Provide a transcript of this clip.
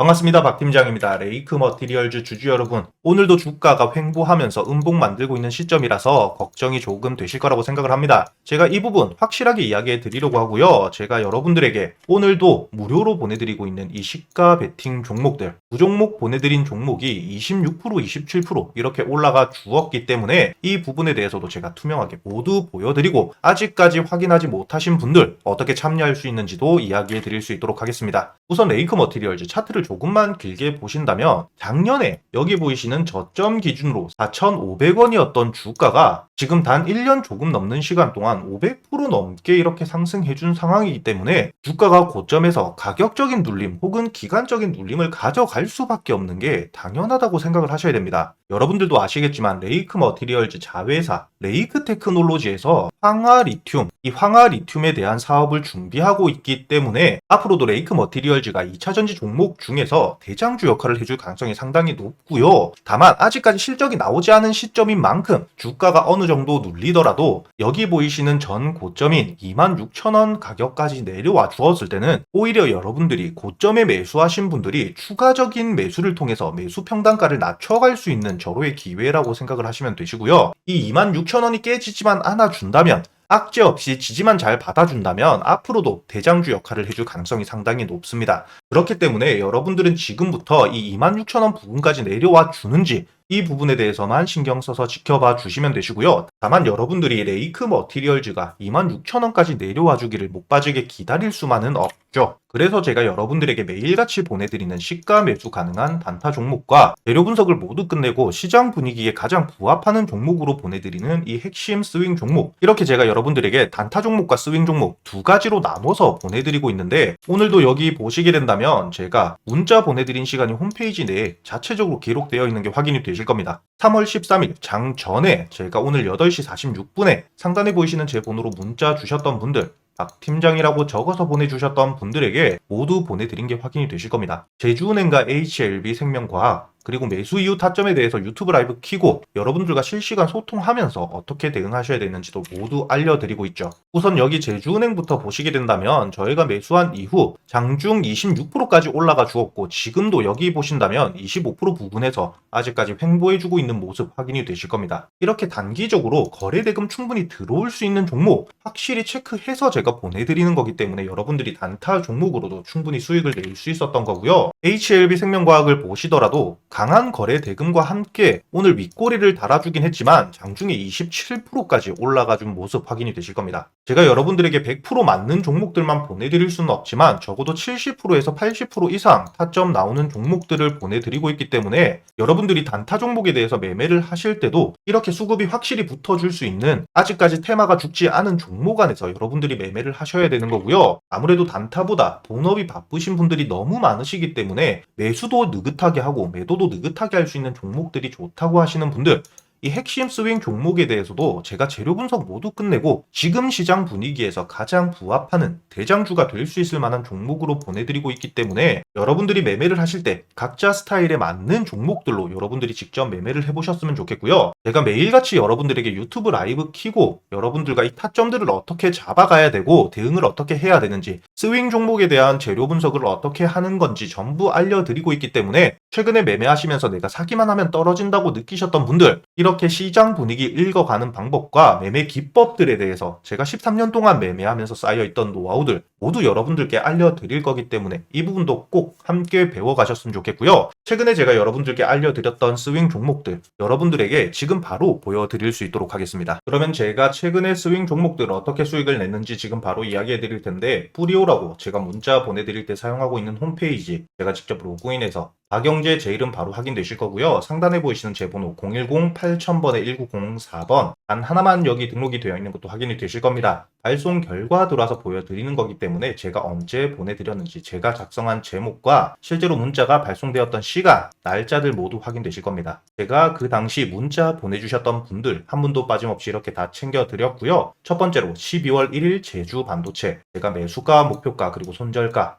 반갑습니다. 박 팀장입니다. 레이크 머티리얼즈 주주 여러분, 오늘도 주가가 횡보하면서 음봉 만들고 있는 시점이라서 걱정이 조금 되실 거라고 생각을 합니다. 제가 이 부분 확실하게 이야기해 드리려고 하고요. 제가 여러분들에게 오늘도 무료로 보내드리고 있는 이 시가 베팅 종목들, 두 종목 보내드린 종목이 26%, 27% 이렇게 올라가 주었기 때문에 이 부분에 대해서도 제가 투명하게 모두 보여드리고 아직까지 확인하지 못하신 분들 어떻게 참여할 수 있는지도 이야기해 드릴 수 있도록 하겠습니다. 우선 레이크 머티리얼즈 차트를 조금만 길게 보신다면 작년에 여기 보이시는 저점 기준으로 4,500원이었던 주가가 지금 단 1년 조금 넘는 시간 동안 500% 넘게 이렇게 상승해 준 상황이기 때문에 주가가 고점에서 가격적인 눌림 혹은 기간적인 눌림을 가져갈 수밖에 없는 게 당연하다고 생각을 하셔야 됩니다. 여러분들도 아시겠지만 레이크 머티리얼즈 자회사 레이크 테크놀로지에서 황화 리튬, 이 황화 리튬에 대한 사업을 준비하고 있기 때문에 앞으로도 레이크 머티리얼즈가 2차 전지 종목 중에서 대장주 역할을 해줄 가능성이 상당히 높고요. 다만 아직까지 실적이 나오지 않은 시점인 만큼 주가가 어느 정도 눌리더라도 여기 보이시는 전 고점인 26,000원 가격까지 내려와 주었을 때는 오히려 여러분들이 고점에 매수하신 분들이 추가적인 매수를 통해서 매수 평단가를 낮춰갈 수 있는 절호의 기회라고 생각을 하시면 되시고요. 이 26,000원이 깨지지만 않아 준다면 악재 없이 지지만 잘 받아준다면 앞으로도 대장주 역할을 해줄 가능성이 상당히 높습니다. 그렇기 때문에 여러분들은 지금부터 이 26,000원 부분까지 내려와 주는지 이 부분에 대해서만 신경 써서 지켜봐 주시면 되시고요. 다만 여러분들이 레이크 머티리얼즈가 26,000원까지 내려와 주기를 못 빠지게 기다릴 수만은 없죠. 그래서 제가 여러분들에게 매일같이 보내드리는 시가 매수 가능한 단타 종목과 재료 분석을 모두 끝내고 시장 분위기에 가장 부합하는 종목으로 보내드리는 이 핵심 스윙 종목 이렇게 제가 여러분들에게 단타 종목과 스윙 종목 두 가지로 나눠서 보내드리고 있는데 오늘도 여기 보시게 된다면 제가 문자 보내드린 시간이 홈페이지 내에 자체적으로 기록되어 있는 게 확인이 되실 겁니다. 3월 13일 장 전에 제가 오늘 8시 46분에 상단에 보이시는 제 번호로 문자 주셨던 분들 박 팀장이라고 적어서 보내주셨던 분들에게 모두 보내드린 게 확인이 되실 겁니다. 제주은행과 HLB 생명과학 그리고 매수 이후 타점에 대해서 유튜브 라이브 키고 여러분들과 실시간 소통하면서 어떻게 대응하셔야 되는지도 모두 알려드리고 있죠. 우선 여기 제주은행부터 보시게 된다면 저희가 매수한 이후 장중 26%까지 올라가 주었고 지금도 여기 보신다면 25% 부분에서 아직까지 횡보해주고 있는 모습 확인이 되실 겁니다. 이렇게 단기적으로 거래대금 충분히 들어올 수 있는 종목 확실히 체크해서 제가 보내드리는 거기 때문에 여러분들이 단타 종목으로도 충분히 수익을 낼 수 있었던 거고요. HLB 생명과학을 보시더라도 강한 거래 대금과 함께 오늘 윗꼬리를 달아주긴 했지만 장중에 27%까지 올라가 준 모습 확인이 되실 겁니다. 제가 여러분들에게 100% 맞는 종목들만 보내드릴 수는 없지만 적어도 70%에서 80% 이상 타점 나오는 종목들을 보내드리고 있기 때문에 여러분들이 단타 종목에 대해서 매매를 하실 때도 이렇게 수급이 확실히 붙어줄 수 있는 아직까지 테마가 죽지 않은 종목 안에서 여러분들이 매매를 하셔야 되는 거고요. 아무래도 단타보다 본업이 바쁘신 분들이 너무 많으시기 때문에 매수도 느긋하게 하고 매도도 느긋하게 할 수 있는 종목들이 좋다고 하시는 분들 이 핵심 스윙 종목에 대해서도 제가 재료 분석 모두 끝내고 지금 시장 분위기에서 가장 부합하는 대장주가 될 수 있을 만한 종목으로 보내드리고 있기 때문에 여러분들이 매매를 하실 때 각자 스타일에 맞는 종목들로 여러분들이 직접 매매를 해보셨으면 좋겠고요. 제가 매일같이 여러분들에게 유튜브 라이브 키고 여러분들과 이 타점들을 어떻게 잡아가야 되고 대응을 어떻게 해야 되는지 스윙 종목에 대한 재료 분석을 어떻게 하는 건지 전부 알려드리고 있기 때문에 최근에 매매하시면서 내가 사기만 하면 떨어진다고 느끼셨던 분들 이 렇게 시장 분위기 읽어가는 방법과 매매 기법들에 대해서 제가 13년 동안 매매하면서 쌓여있던 노하우들 모두 여러분들께 알려드릴 거기 때문에 이 부분도 꼭 함께 배워가셨으면 좋겠고요. 최근에 제가 여러분들께 알려드렸던 스윙 종목들 여러분들에게 지금 바로 보여드릴 수 있도록 하겠습니다. 그러면 제가 최근에 스윙 종목들 어떻게 수익을 냈는지 지금 바로 이야기해 드릴 텐데 뿌리오라고 제가 문자 보내드릴 때 사용하고 있는 홈페이지 제가 직접 로그인해서 박영재 제 이름 바로 확인되실 거고요. 상단에 보이시는 제 번호 010-8000번에 1904번 단 하나만 여기 등록이 되어 있는 것도 확인이 되실 겁니다. 발송 결과 들어와서 보여드리는 거기 때문에 제가 언제 보내드렸는지 제가 작성한 제목과 실제로 문자가 발송되었던 시간, 날짜들 모두 확인되실 겁니다. 제가 그 당시 문자 보내주셨던 분들 한 분도 빠짐없이 이렇게 다 챙겨드렸고요. 첫 번째로 12월 1일 제주 반도체 제가 매수가, 목표가 그리고 손절가